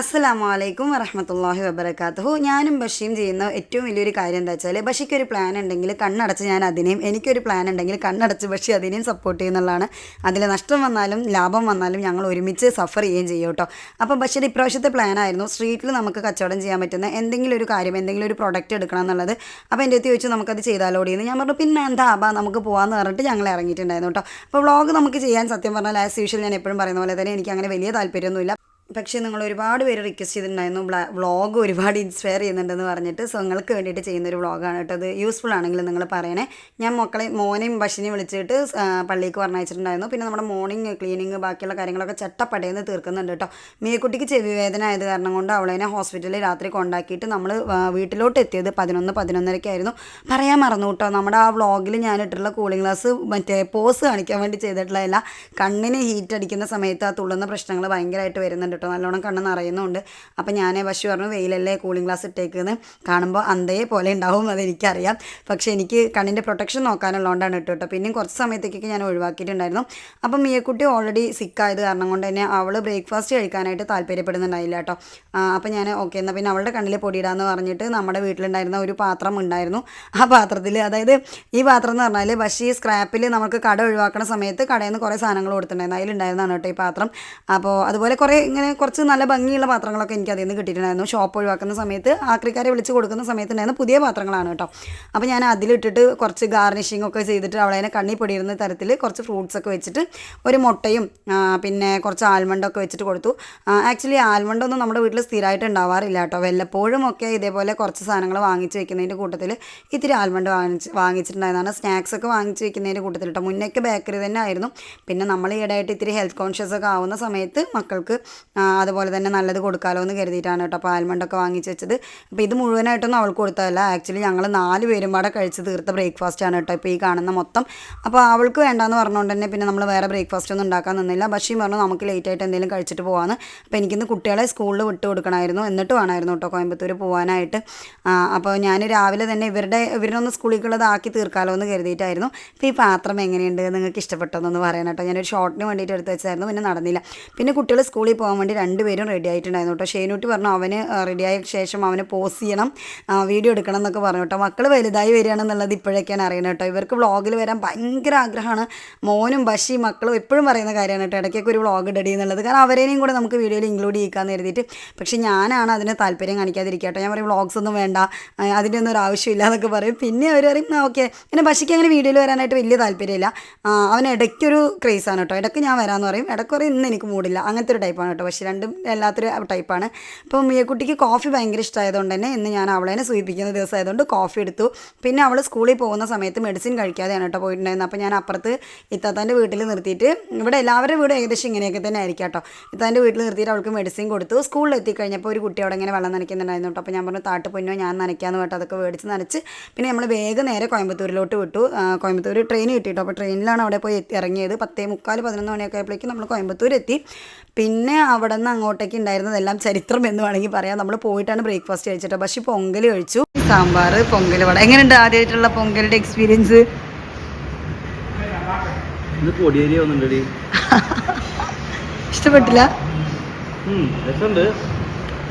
അസ്സലാമു അലൈക്കും വറഹമത്തല്ലാഹി വബർക്കാത്തു ഞാനും ബഷീം ചെയ്യുന്ന ഏറ്റവും വലിയൊരു കാര്യം എന്താ വെച്ചാൽ ബഷിക്ക് ഒരു പ്ലാൻ ഉണ്ടെങ്കിൽ കണ്ണടച്ച് ഞാൻ അതിനെയും എനിക്കൊരു പ്ലാൻ ഉണ്ടെങ്കിൽ കണ്ണടച്ച് ബഷി അതിനെയും സപ്പോർട്ട് ചെയ്യുന്നുള്ളതാണ് അതിൽ നഷ്ടം വന്നാലും ലാഭം വന്നാലും ഞങ്ങൾ ഒരുമിച്ച് സഫർ ചെയ്യുകയും ചെയ്യും കേട്ടോ. അപ്പോൾ ബഷിയുടെ ഇപ്രാവശ്യത്തെ പ്ലാൻ ആയിരുന്നു സ്ട്രീറ്റിൽ നമുക്ക് കച്ചവടം ചെയ്യാൻ പറ്റുന്ന എന്തെങ്കിലും ഒരു കാര്യം എന്തെങ്കിലും ഒരു പ്രൊഡക്റ്റ് എടുക്കണം എന്നുള്ളത്. അപ്പോൾ എന്റെ അടുത്ത് ചോദിച്ചു നമുക്കത് ചെയ്താലോടി എന്ന് ഞാൻ പറഞ്ഞു പിന്നെ എന്താ ബാ നമുക്ക് പോകാമെന്ന് പറഞ്ഞിട്ട് ഞങ്ങൾ ഇറങ്ങിയിട്ടുണ്ടായിരുന്നു കേട്ടോ. അപ്പോൾ വ്ളോഗ് നമുക്ക് ചെയ്യാൻ സത്യം പറഞ്ഞാൽ ആസ് യൂഷ്വൽ ഞാൻ എപ്പോഴും പറയുന്ന പോലെ തന്നെ എനിക്ക് അങ്ങനെ വലിയ താല്പര്യമൊന്നുമില്ല. പക്ഷേ നിങ്ങൾ ഒരുപാട് പേര് റിക്വസ്റ്റ് ചെയ്തിട്ടുണ്ടായിരുന്നു. വ്ളോഗ് ഒരുപാട് ഇൻസ്പയർ ചെയ്യുന്നുണ്ടെന്ന് പറഞ്ഞിട്ട്. സോ നിങ്ങൾക്ക് വേണ്ടിയിട്ട് ചെയ്യുന്നൊരു വ്ളോഗാണ് കേട്ടോ. അത് യൂസ്ഫുൾ ആണെങ്കിൽ നിങ്ങൾ പറയണേ. ഞാൻ മക്കളെ മോനെയും ബഷിനെയും വിളിച്ചിട്ട് പള്ളിക്ക് പറഞ്ഞയച്ചിട്ടുണ്ടായിരുന്നു. പിന്നെ നമ്മുടെ മോർണിംഗ് ക്ലീനിങ് ബാക്കിയുള്ള കാര്യങ്ങളൊക്കെ ചട്ടപ്പടയെന്ന് തീർക്കുന്നുണ്ട് കേട്ടോ. മേക്കുട്ടിക്ക് ചെവി വേദന ആയത് കാരണം കൊണ്ട് അവളതിനെ ഹോസ്പിറ്റലിൽ രാത്രി കൊണ്ടാക്കിയിട്ട് നമ്മൾ വീട്ടിലോട്ട് എത്തിയത് പതിനൊന്ന് പതിനൊന്നരക്കായിരുന്നു പറയാൻ മറന്നു കേട്ടോ. നമ്മുടെ ആ വ്ളോഗിൽ ഞാൻ ഇട്ടുള്ള കൂളിംഗ് ഗ്ലാസ് മറ്റേ പോസ് കാണിക്കാൻ വേണ്ടി ചെയ്തിട്ടുള്ളതല്ല കണ്ണിന് ഹീറ്റ് അടിക്കുന്ന സമയത്ത് ആ തുള്ളുന്ന പ്രശ്നങ്ങൾ ഭയങ്കരമായിട്ട് വരുന്നുണ്ട് കേട്ടോ നല്ലോണം കണ്ണ് നിറയുന്നുണ്ട്. അപ്പം ഞാൻ പശു പറഞ്ഞു വെയിലല്ലേ കൂളിംഗ് ഗ്ലാസ് ഇട്ടേക്കുന്നത് കാണുമ്പോൾ അന്തയെ പോലെ ഉണ്ടാവും അതെനിക്കറിയാം പക്ഷേ എനിക്ക് കണ്ണിന്റെ പ്രൊട്ടക്ഷൻ നോക്കാനുള്ളതുകൊണ്ടാണ് ഇട്ടു കേട്ടോ. പിന്നെയും കുറച്ച് സമയത്തേക്കൊക്കെ ഞാൻ ഒഴിവാക്കിയിട്ടുണ്ടായിരുന്നു. അപ്പം മിയക്കുട്ടി ഓൾറെഡി സിക്കായത് കാരണം കൊണ്ട് തന്നെ അവൾ ബ്രേക്ക്ഫാസ്റ്റ് കഴിക്കാനായിട്ട് താല്പര്യപ്പെടുന്നുണ്ടായില്ല കേട്ടോ. അപ്പം ഞാൻ ഓക്കെ എന്നാൽ പിന്നെ അവളുടെ കണ്ണിൽ പൊടിയിടാന്ന് പറഞ്ഞിട്ട് നമ്മുടെ വീട്ടിലുണ്ടായിരുന്ന ഒരു പാത്രം ഉണ്ടായിരുന്നു. ആ പാത്രത്തിൽ അതായത് ഈ പാത്രം എന്ന് പറഞ്ഞാൽ ബഷി സ്ക്രാപ്പിൽ നമുക്ക് കട ഒഴിവാക്കുന്ന സമയത്ത് കടയിൽ നിന്ന് കുറേ സാധനങ്ങൾ കൊടുത്തിട്ടുണ്ടായിരുന്നു. അതിലുണ്ടായിരുന്നതാണ് കേട്ടോ ഈ പാത്രം. അപ്പോൾ അതുപോലെ കുറേ ഇങ്ങനെ കുറച്ച് നല്ല ഭംഗിയുള്ള പാത്രങ്ങളൊക്കെ എനിക്ക് അതിൽ നിന്ന് കിട്ടിയിട്ടുണ്ടായിരുന്നു. ഷോപ്പ് ഒഴിവാക്കുന്ന സമയത്ത് ആക്രിക്കാരെ വിളിച്ച് കൊടുക്കുന്ന സമയത്ത് ഉണ്ടായിരുന്ന പുതിയ പാത്രങ്ങളാണ് കേട്ടോ. അപ്പോൾ ഞാൻ അതിലിട്ടിട്ട് കുറച്ച് ഗാർണിഷിംഗ് ഒക്കെ ചെയ്തിട്ട് അവളതിനെ കണ്ണി പൊടിയിരുന്ന തരത്തിൽ കുറച്ച് ഫ്രൂട്ട്സ് ഒക്കെ വെച്ചിട്ട് ഒരു മുട്ടയും പിന്നെ കുറച്ച് ആൽമണ്ടൊക്കെ വെച്ചിട്ട് കൊടുത്തു. ആക്ച്വലി ആൽമണ്ടൊന്നും നമ്മുടെ വീട്ടിൽ സ്ഥിരമായിട്ട് ഉണ്ടാവാറില്ല കേട്ടോ. വല്ലപ്പോഴും ഒക്കെ ഇതേപോലെ കുറച്ച് സാധനങ്ങൾ വാങ്ങിച്ച് വെക്കുന്നതിന്റെ കൂട്ടത്തിൽ ഇത്തിരി ആൽമണ്ട് വാങ്ങിച്ച് വാങ്ങിച്ചിട്ടുണ്ടായിരുന്നതാണ്. സ്നാക്സ് ഒക്കെ വാങ്ങിച്ച് വെക്കുന്നതിന്റെ കൂട്ടത്തിൽ കേട്ടോ. മുന്നേക്ക് ബേക്കറി തന്നെ ആയിരുന്നു. പിന്നെ നമ്മൾ ഈയിടെയായിട്ട് ഇത്തിരി ഹെൽത്ത് കോൺഷ്യസ് ഒക്കെ ആവുന്ന സമയത്ത് മക്കൾക്ക് അതുപോലെ തന്നെ നല്ലത് കൊടുക്കാമല്ലോ എന്ന് കരുതിയിട്ടാണ് കേട്ടോ അപ്പോൾ ആൽമണ്ടൊക്കെ വാങ്ങിച്ച് വെച്ചത്. അപ്പോൾ ഇത് മുഴുവനായിട്ടൊന്നും അവൾക്ക് കൊടുത്തതല്ല. ആക്ച്വലി ഞങ്ങൾ നാല് പേരും പാടെ കഴിച്ച് തീർത്ത ബ്രേക്ക്ഫാസ്റ്റ് ആണ് കേട്ടോ ഇപ്പോൾ ഈ കാണുന്ന മൊത്തം. അപ്പോൾ അവൾക്ക് വേണ്ടാന്ന് പറഞ്ഞുകൊണ്ട് തന്നെ പിന്നെ നമ്മൾ വേറെ ബ്രേക്ക്ഫാസ്റ്റ് ഒന്നും ഉണ്ടാക്കാൻ നിന്നില്ല. ബഷീം പറഞ്ഞു നമുക്ക് ലേറ്റ് ആയിട്ട് എന്തെങ്കിലും കഴിച്ചിട്ട് പോകാമെന്ന് അപ്പോൾ എനിക്കിന്ന് കുട്ടികളെ സ്കൂളിൽ വിട്ട് കൊടുക്കണമായിരുന്നു. എന്നിട്ട് വേണമായിരുന്നു കേട്ടോ കോയമ്പത്തൂർ പോകാനായിട്ട് അപ്പോൾ ഞാൻ രാവിലെ തന്നെ ഇവരുടെ ഇവരിനൊന്ന് സ്കൂളിലേക്കുള്ളത് ആക്കി തീർക്കാമല്ലോ എന്ന് കരുതിയിട്ടായിരുന്നു. അപ്പോൾ ഈ പാത്രം എങ്ങനെയുണ്ട്? നിങ്ങൾക്ക് ഇഷ്ടപ്പെട്ടതെന്ന് പറയണം കേട്ടോ. ഞാനൊരു ഷോർട്ടിന് വേണ്ടിയിട്ട് എടുത്ത് വെച്ചായിരുന്നു പിന്നെ നടന്നില്ല. പിന്നെ കുട്ടികൾ സ്കൂളിൽ പോകാൻ രണ്ടുപേരും റെഡി ആയിട്ടുണ്ടായിരുന്നു കേട്ടോ. ഷേനൂട്ടി പറഞ്ഞു അവന് റെഡിയായ ശേഷം അവനെ പോസ് ചെയ്യണം വീഡിയോ എടുക്കണം എന്നൊക്കെ പറഞ്ഞു കേട്ടോ. മക്കൾ വലുതായി വരികയാണെന്നുള്ളത് ഇപ്പോഴൊക്കെയാണ് അറിയുന്നത് കേട്ടോ. ഇവർക്ക് വ്ളോഗിൽ വരാൻ ഭയങ്കര ആഗ്രഹമാണ്. മോനും ബഷി മക്കളും എപ്പോഴും പറയുന്ന കാര്യമാണ് കേട്ടോ. ഇടയ്ക്കൊക്കെ ഒരു വ്ളോഗ് ഇടടി എന്നുള്ളത്. കാരണം അവരെയും കൂടെ നമുക്ക് വീഡിയോയിൽ ഇൻക്ലൂഡ് ചെയ്യിക്കാമെന്ന് കരുതിയിട്ട്. പക്ഷേ ഞാനാണ് അതിന് താല്പര്യം കാണിക്കാതിരിക്കുക കേട്ടോ. ഞാൻ പറയും വ്ളോഗ്സ് ഒന്നും വേണ്ട. അതിന്റെ ഒന്നും ഒരു ആവശ്യമില്ല എന്നൊക്കെ പറയും. പിന്നെ അവർ പറയും ഓക്കെ പിന്നെ ബഷിക്ക് അങ്ങനെ വീഡിയോയിൽ വരാനായിട്ട് വലിയ താല്പര്യമില്ല. അവന് ഇടയ്ക്കൊരു ക്രേസാണ് കേട്ടോ. ഇടയ്ക്ക് ഞാൻ വരാമെന്ന് പറയും. ഇടയ്ക്ക് പറയും ഇന്ന് എനിക്ക് മൂടില്ല അങ്ങനത്തെ ഒരു ടൈപ്പാണ് കേട്ടോ രണ്ടും എല്ലാത്തൊരു ടൈപ്പാണ് അപ്പോൾ മിയക്കുട്ടിക്ക് കോഫി ഭയങ്കര ഇഷ്ടമായതുകൊണ്ട് തന്നെ ഇന്ന് ഞാൻ അവളെ സൂചിപ്പിക്കുന്ന ദിവസമായതുകൊണ്ട് കോഫി എടുത്തു. പിന്നെ അവൾ സ്കൂളിൽ പോകുന്ന സമയത്ത് മെഡിസിൻ കഴിക്കാതെയാണ് കേട്ടോ പോയിട്ടുണ്ടായിരുന്നത്. അപ്പോൾ ഞാൻ അപ്പുറത്ത് ഇത്താത്താന്റെ വീട്ടിൽ നിർത്തിയിട്ട് ഇവിടെ എല്ലാവരുടെ വീട് ഏകദേശം ഇങ്ങനെയൊക്കെ തന്നെ ആയിരിക്കും കേട്ടോ. ഇത്താന്റെ വീട്ടിൽ നിർത്തിയിട്ട് അവൾക്ക് മെഡിസിൻ കൊടുത്തു. സ്കൂളിൽ എത്തിക്കഴിഞ്ഞപ്പോൾ ഒരു കുട്ടി അവിടെ ഇങ്ങനെ വെള്ളം നനയ്ക്കുന്നുണ്ടായിരുന്നു കേട്ടോ. അപ്പോൾ ഞാൻ പറഞ്ഞു താട്ട് പൊന്നോ ഞാൻ നനയ്ക്കാമെന്ന് കേട്ടോ അതൊക്കെ മേടിച്ച് നനച്ച്. പിന്നെ നമ്മൾ വേഗം നേരെ കോയമ്പത്തൂരിലോട്ട് വിട്ടു. കോയമ്പത്തൂർ ട്രെയിൻ കിട്ടിയിട്ടോ. അപ്പോൾ ട്രെയിനിലാണ് അവിടെ പോയി ഇറങ്ങിയത്. പത്തേ മുക്കാൽ പതിനൊന്ന് മണിയൊക്കെ ആയപ്പോഴേക്കും നമ്മൾ കോയമ്പത്തൂർ എത്തി പിന്നെ അവിടെ നിന്ന് അങ്ങോട്ടേക്ക് ഉണ്ടായിരുന്നതെല്ലാം ചരിത്രം എന്ന് വേണമെങ്കിൽ പറയാം. നമ്മൾ പോയിട്ടാണ് ബ്രേക്ക്ഫാസ്റ്റ് കഴിച്ചിട്ട്. പക്ഷേ പൊങ്കൽ കഴിച്ചു. സാമ്പാർ പൊങ്കൽ വട. എങ്ങനെയുണ്ട് ആദ്യമായിട്ടുള്ള പൊങ്കലിന്റെ എക്സ്പീരിയൻസ് ഇഷ്ടപ്പെട്ടില്ല?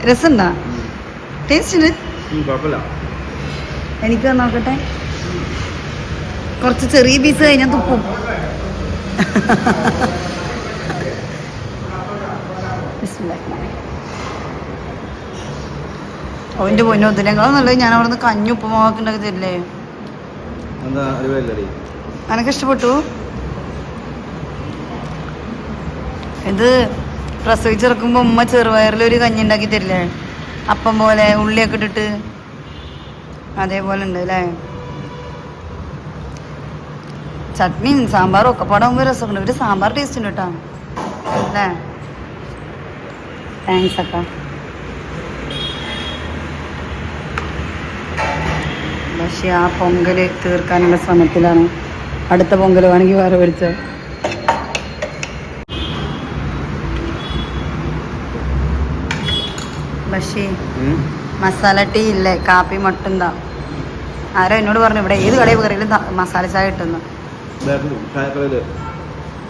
രസമുണ്ട്. ടേസ്റ്റ് എനിക്ക് നോക്കട്ടെ. കുറച്ച് ചെറിയ പീസ് കഴിഞ്ഞാൽ തുപ്പും. അവന്റെ പൊന്നൊത്തിനേക്കാളും നല്ലത് ഞാൻ അവിടെ നിന്ന് കഞ്ഞി ഉപ്പുമാവൊക്കെ ഉണ്ടാക്കി തരില്ലേ എന്താ എനക്ക് ഇഷ്ടപ്പെട്ടു ഇത് പ്രസവിച്ചിറക്കുമ്പോൾ ഉമ്മ ചെറുപയറിലൊരു കഞ്ഞി ഉണ്ടാക്കി തരില്ലേ അപ്പം പോലെ ഉള്ളിയൊക്കെ ഇട്ടിട്ട്. അതേപോലെ ഉണ്ട് അല്ലേ ചട്നിയും സാമ്പാറും ഒക്കെ പാടാകുമ്പോൾ രസമുണ്ട്. ഒരു സാമ്പാർ ടേസ്റ്റ് ഉണ്ട് കേട്ടോ. അല്ലേ താങ്ക്സ് അക്ക. പക്ഷേ ആ പൊങ്കൽ തീർക്കാനുള്ള ശ്രമത്തിലാണ്. അടുത്ത പൊങ്കൽ വേണമെങ്കിൽ വേറെ വിളിച്ചത് ബഷീ മസാല ടീ ഇല്ലേ? കാപ്പി മട്ടുന്താ ആരോ എന്നോട് പറഞ്ഞു ഇവിടെ ഏത് കടയിൽ കയറിയാലും ത- മസാല ചായ കിട്ടുന്നു.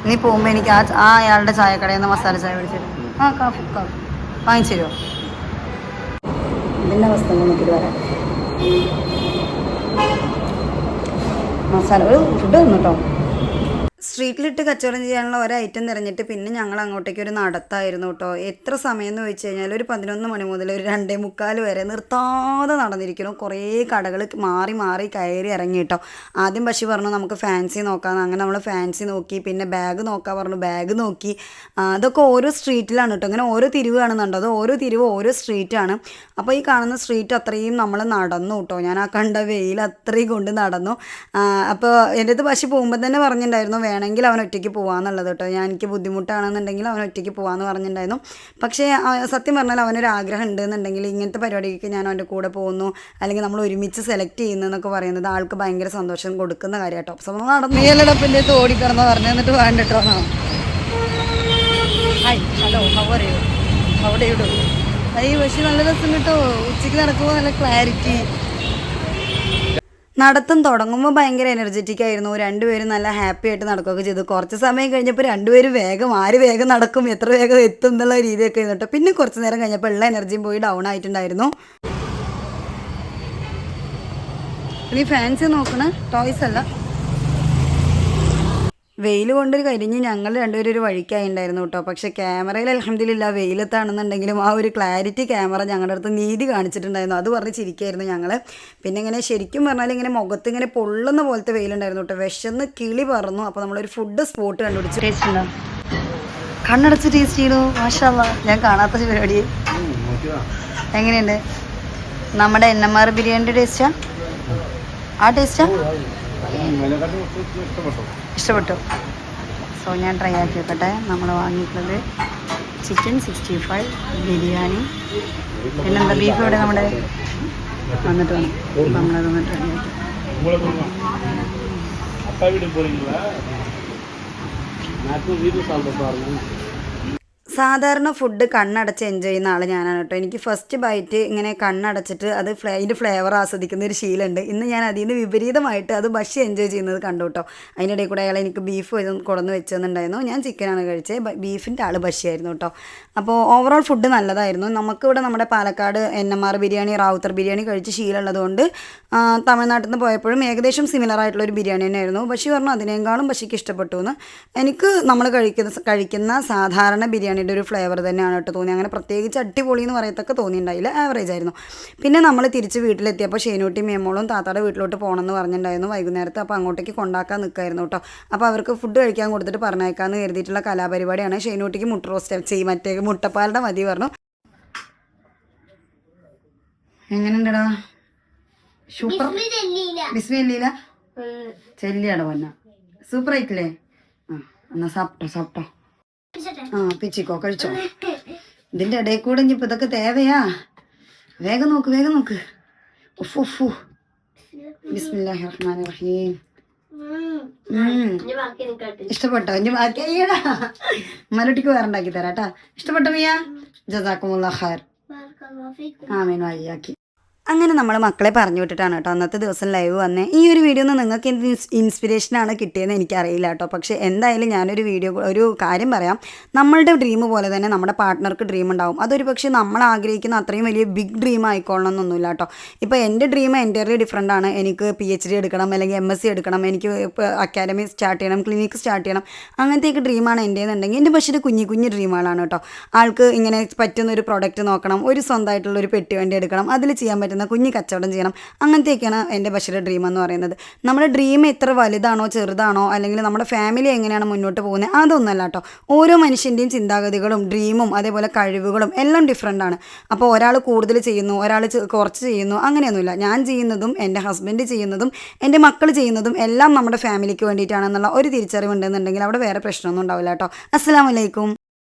നീ പോകുമ്പോൾ എനിക്ക് ആ ആ അയാളുടെ ചായക്കടയിൽ നിന്ന് മസാല ചായ മേടിച്ചിട്ട് ആ കാപ്പി കാപ്പി. വാങ്ങിച്ചു തരുമോ ഇതിന്റെ അവസ്ഥ നോക്കിയിട്ട് വരാം. മസാല. ഒരു ഫുഡ് തന്നു കേട്ടോ സ്ട്രീറ്റിലിട്ട് കച്ചവടം ചെയ്യാനുള്ള ഒരു ഐറ്റം തിരഞ്ഞിട്ട് പിന്നെ ഞങ്ങൾ അങ്ങോട്ടേക്ക് ഒരു നടത്തായിരുന്നു കേട്ടോ. എത്ര സമയം എന്ന് വെച്ച് കഴിഞ്ഞാൽ ഒരു പതിനൊന്ന് മണി മുതൽ ഒരു രണ്ടേ മുക്കാൽ വരെ നിർത്താതെ നടന്നിരിക്കണം കുറേ കടകൾ മാറി മാറി കയറി ഇറങ്ങി കേട്ടോ. ആദ്യം പക്ഷി പറഞ്ഞു നമുക്ക് ഫാൻസി നോക്കാം അങ്ങനെ നമ്മൾ ഫാൻസി നോക്കി പിന്നെ ബാഗ് നോക്കാൻ പറഞ്ഞു. ബാഗ് നോക്കി. അതൊക്കെ ഓരോ സ്ട്രീറ്റിലാണ് കേട്ടോ. ഇങ്ങനെ ഓരോ തിരിവ് കാണുന്നുണ്ടോ അത് ഓരോ തിരിവ് ഓരോ സ്ട്രീറ്റാണ്. അപ്പോൾ ഈ കാണുന്ന സ്ട്രീറ്റ് അത്രയും നമ്മൾ നടന്നു കേട്ടോ. ഞാൻ ആ കണ്ട വെയിൽ അത്രയും കൊണ്ട് നടന്നു. അപ്പോൾ എന്റെ അടുത്ത് പശു പോകുമ്പോൾ തന്നെ പറഞ്ഞിട്ടുണ്ടായിരുന്നു വേണമെങ്കിൽ അവൻ ഒറ്റയ്ക്ക് പോകാമെന്നുള്ളത് കേട്ടോ. ഞാൻ എനിക്ക് ബുദ്ധിമുട്ടാണെന്നുണ്ടെങ്കിൽ അവൻ ഒറ്റയ്ക്ക് പോകാമെന്ന് പറഞ്ഞിട്ടുണ്ടായിരുന്നു. പക്ഷേ സത്യം പറഞ്ഞാൽ അവനൊരു ആഗ്രഹം ഉണ്ടെന്നുണ്ടെങ്കിൽ ഇങ്ങനത്തെ പരിപാടിക്ക് ഞാൻ അവന്റെ കൂടെ പോകുന്നു. അല്ലെങ്കിൽ നമ്മൾ ഒരുമിച്ച് സെലക്ട് ചെയ്യുന്നതെന്നൊക്കെ പറയുന്നത് ആൾക്ക് ഭയങ്കര സന്തോഷം കൊടുക്കുന്ന കാര്യം കേട്ടോ. അപ്പോൾ നടന്നു നീലടപ്പിന്റെ അടുത്ത് പറഞ്ഞു? എന്നിട്ട് വേണ്ടിട്ടോ? ഹായ് ഹലോ യു അവിടെ ഇവിടെ അയ്യോ പക്ഷെ നല്ല രസം കേട്ടോ. ഉച്ചയ്ക്ക് നടക്കുമ്പോൾ നല്ല ക്ലാരിറ്റി നടത്തം തുടങ്ങുമ്പോൾ ഭയങ്കര എനർജറ്റിക് ആയിരുന്നു. രണ്ടുപേരും നല്ല ഹാപ്പി ആയിട്ട് നടക്കുകയൊക്കെ ചെയ്തു. കുറച്ച് സമയം കഴിഞ്ഞപ്പോൾ രണ്ടുപേരും വേഗം ആര് വേഗം നടക്കും എത്ര വേഗം എത്തും എന്നുള്ള രീതിയൊക്കെ ആയിരുന്നു പിന്നെ കുറച്ച് നേരം കഴിഞ്ഞപ്പോൾ ഉള്ള എനർജിയും പോയി ഡൗൺ ആയിട്ടുണ്ടായിരുന്നു. നീ ഫാൻസി നോക്കണ. ടോയ്സ് അല്ല. വെയിൽ കൊണ്ട് കരിഞ്ഞ് ഞങ്ങൾ രണ്ടുപേരും ഒരു വഴിക്കായിണ്ടായിരുന്നു കേട്ടോ. പക്ഷേ ക്യാമറയിൽ അലഹമ്മദില്ല വെയിലത്താണെന്നുണ്ടെങ്കിലും ആ ഒരു ക്ലാരിറ്റി ക്യാമറ ഞങ്ങളുടെ അടുത്ത് നീതി കാണിച്ചിട്ടുണ്ടായിരുന്നു. അത് പറഞ്ഞ് ചിരിക്കായിരുന്നു ഞങ്ങൾ പിന്നെ ഇങ്ങനെ ശരിക്കും പറഞ്ഞാൽ ഇങ്ങനെ മുഖത്ത് ഇങ്ങനെ പൊള്ളുന്ന പോലത്തെ വെയിലുണ്ടായിരുന്നു കേട്ടോ. വിശന്ന് കിളി പറന്നു. അപ്പോൾ നമ്മളൊരു ഫുഡ് സ്പോട്ട് കണ്ടുപിടിച്ചു. കണ്ണടച്ച് ടേസ്റ്റ് ചെയ്തു. മാഷാല്ല ഞാൻ കാണാത്ത പരിപാടി. എങ്ങനെയുണ്ട്? നമ്മുടെ എൻ എം ആർ ബിരിയാണിയുടെ ടേസ്റ്റാ ആ? ടേസ്റ്റാ ഇഷ്ടപ്പെട്ടു. സോ ഞാൻ ട്രൈ ആക്കി വെക്കട്ടെ നമ്മൾ വാങ്ങിയിട്ടുള്ളത് ചിക്കൻ സിക്സ്റ്റി ഫൈവ് ബിരിയാണി. പിന്നെന്താ ബീഫ് ഇവിടെ നമ്മുടെ വന്നിട്ട് വേണം നമ്മളത് വന്നിട്ട് വേണ്ടി വീട്ടിൽ സാധാരണ ഫുഡ് കണ്ണടച്ച് എൻജോയ് ചെയ്യുന്ന ആൾ ഞാനാണ് കേട്ടോ. എനിക്ക് ഫസ്റ്റ് ബൈറ്റ് ഇങ്ങനെ കണ്ണടച്ചിട്ട് അത് ഫ്ലേ അതിന്റെ ഫ്ലേവർ ആസ്വദിക്കുന്ന ഒരു ശീലമുണ്ട്. ഇന്ന് ഞാൻ അതിൽ നിന്ന് വിപരീതമായിട്ട് അത് ഭക്ഷ്യ എൻജോയ് ചെയ്യുന്നത് കണ്ടു കേട്ടോ. അതിനിടയിൽ കൂടെ അയാൾ എനിക്ക് ബീഫ് കൊടന്ന് വെച്ചെന്നുണ്ടായിരുന്നു. ഞാൻ ചിക്കനാണ് കഴിച്ചത് ബീഫിന്റെ ആൾ ഭക്ഷ്യമായിരുന്നു കേട്ടോ. അപ്പോൾ ഓവറോൾ ഫുഡ് നല്ലതായിരുന്നു. നമുക്കിവിടെ നമ്മുടെ Palakkad N M R biryani Rawther biryani കഴിച്ച് ശീലമുള്ളതുകൊണ്ട് തമിഴ്നാട്ടിൽ നിന്ന് പോയപ്പോഴും ഏകദേശം സിമിലർ ആയിട്ടുള്ള ഒരു ബിരിയാണി തന്നെയായിരുന്നു. ബഷി പറഞ്ഞു അതിനേക്കാളും ബഷിക്ക് ഇഷ്ടപ്പെട്ടു എന്ന് എനിക്ക് നമ്മൾ കഴിക്കുന്ന കഴിക്കുന്ന സാധാരണ ബിരിയാണിയുടെ ഒരു ഫ്ലേവർ തന്നെയാണ് കേട്ടോ തോന്നി അങ്ങനെ പ്രത്യേകിച്ച് അടിപൊളി എന്ന് പറയത്തൊക്കെ തോന്നിയിട്ടുണ്ടായില്ല. ആവറേജ് ആയിരുന്നു. പിന്നെ നമ്മൾ തിരിച്ച് വീട്ടിലെത്തിയപ്പോൾ ഷേനൂട്ടി മേമോളും താത്താടെ വീട്ടിലോട്ട് പോകണമെന്ന് പറഞ്ഞിട്ടുണ്ടായിരുന്നു വൈകുന്നേരത്ത്. അപ്പോൾ അങ്ങോട്ടേക്ക് കൊണ്ടാക്കാൻ നിൽക്കായിരുന്നു കേട്ടോ. അപ്പോൾ അവർക്ക് ഫുഡ് കഴിക്കാൻ കൊടുത്തിട്ട് പറഞ്ഞേക്കാമെന്ന് കരുതിയിട്ടുള്ള കലാപരിപാടിയാണ് ഷേനൂട്ടിക്ക് മുട്ട റോസ്റ്റ് ചെയ്യും മറ്റേ മുട്ടപ്പാലിന്റെ മതി പറഞ്ഞു. എങ്ങനെയുണ്ടടാ? സൂപ്പർ ബിസ്മില്ല ചെല്ലിയാട പൊന്ന. സൂപ്പർ ആയിട്ടില്ലേ? ആ എന്നാ സാപ്പിട്ടോ സാപ്പിട്ടോ ആ പിച്ചിക്കോ കഴിച്ചോ? ഇതിന്റെ ഇടയിൽ കൂടെ ഇനിയിപ്പോ ഇതൊക്കെ തേവയാ. വേഗം നോക്ക് വേഗം നോക്ക്. ഉഫ് ഉഫ് ബിസ്മില്ലാഹി റഹ്മാൻ റഹീം ഉം. ഇഷ്ടപ്പെട്ടോ? ഇനി ബാക്കി അയ്യടാ. മലട്ടിക്ക് വേറെ ഉണ്ടാക്കി തരാം കേട്ടാ ഇഷ്ടപ്പെട്ടോ മിയ? ജസാക്കുമുള്ള ഖൈർ. ആമീൻ വഴിയാക്കി അങ്ങനെ നമ്മൾ മക്കളെ പറഞ്ഞു വിട്ടിട്ടാണ് കേട്ടോ. അന്നത്തെ ദിവസം ലൈവ് വന്നേ. ഈ ഒരു വീഡിയോ ഒന്ന് നിങ്ങൾക്ക് എന്ത് ഇൻസ് ഇൻസ്പിറേഷനാണ് കിട്ടിയതെന്ന് എനിക്കറിയില്ല കേട്ടോ. പക്ഷേ എന്തായാലും ഞാനൊരു വീഡിയോ ഒരു കാര്യം പറയാം. നമ്മളുടെ ഡ്രീം പോലെ തന്നെ നമ്മുടെ പാർട്ട്ണർക്ക് ഡ്രീം ഉണ്ടാവും. അതൊരു പക്ഷേ നമ്മൾ ആഗ്രഹിക്കുന്ന അത്രയും വലിയ ബിഗ് ഡ്രീം ആയിക്കോളണം എന്നൊന്നുമില്ല കേട്ടോ. ഇപ്പോൾ എന്റെ ഡ്രീം എന്റയർലി ഡിഫറെന്റ് ആണ്. എനിക്ക് പി എച്ച് ഡി എടുക്കണം അല്ലെങ്കിൽ എം എസ് സി എടുക്കണം എനിക്ക് അക്കാഡമി സ്റ്റാർട്ട് ചെയ്യണം ക്ലിനിക്ക് സ്റ്റാർട്ട് ചെയ്യണം. അങ്ങനത്തെയൊക്കെ ഡ്രീമാണ് എന്റെ എന്നുണ്ടെങ്കിൽ എന്റെ പക്ഷേ കുഞ്ഞു കുഞ്ഞു ഡ്രീമുകളാണ് കേട്ടോ. ആൾക്ക് ഇങ്ങനെ പറ്റുന്ന ഒരു പ്രൊഡക്റ്റ് നോക്കണം ഒരു സ്വന്തമായിട്ടുള്ള ഒരു പെട്ടി വണ്ടി എടുക്കണം അതിൽ ചെയ്യാൻ പറ്റുന്ന കുഞ്ഞു കച്ചവടം ചെയ്യണം. അങ്ങനത്തെയൊക്കെയാണ് എന്റെ ബഷീർ ഡ്രീം എന്ന് പറയുന്നത്. നമ്മുടെ ഡ്രീം എത്ര വലുതാണോ ചെറുതാണോ അല്ലെങ്കിൽ നമ്മുടെ ഫാമിലി എങ്ങനെയാണ് മുന്നോട്ട് പോകുന്നത് അതൊന്നുമല്ല കേട്ടോ. ഓരോ മനുഷ്യന്റെയും ചിന്താഗതികളും ഡ്രീമും അതേപോലെ കഴിവുകളും എല്ലാം ഡിഫറെന്റ് ആണ്. അപ്പോൾ ഒരാൾ കൂടുതൽ ചെയ്യുന്നു ഒരാൾ കുറച്ച് ചെയ്യുന്നു അങ്ങനെയൊന്നുമില്ല. ഞാൻ ചെയ്യുന്നതും എന്റെ ഹസ്ബൻഡ് ചെയ്യുന്നതും എന്റെ മക്കൾ ചെയ്യുന്നതും എല്ലാം നമ്മുടെ ഫാമിലിക്ക് വേണ്ടിയിട്ടാണെന്നുള്ള ഒരു തിരിച്ചറിവുണ്ടെന്നുണ്ടെങ്കിൽ അവിടെ വേറെ പ്രശ്നമൊന്നും ഉണ്ടാവില്ല കേട്ടോ. അസ്സാം വലൈക്കും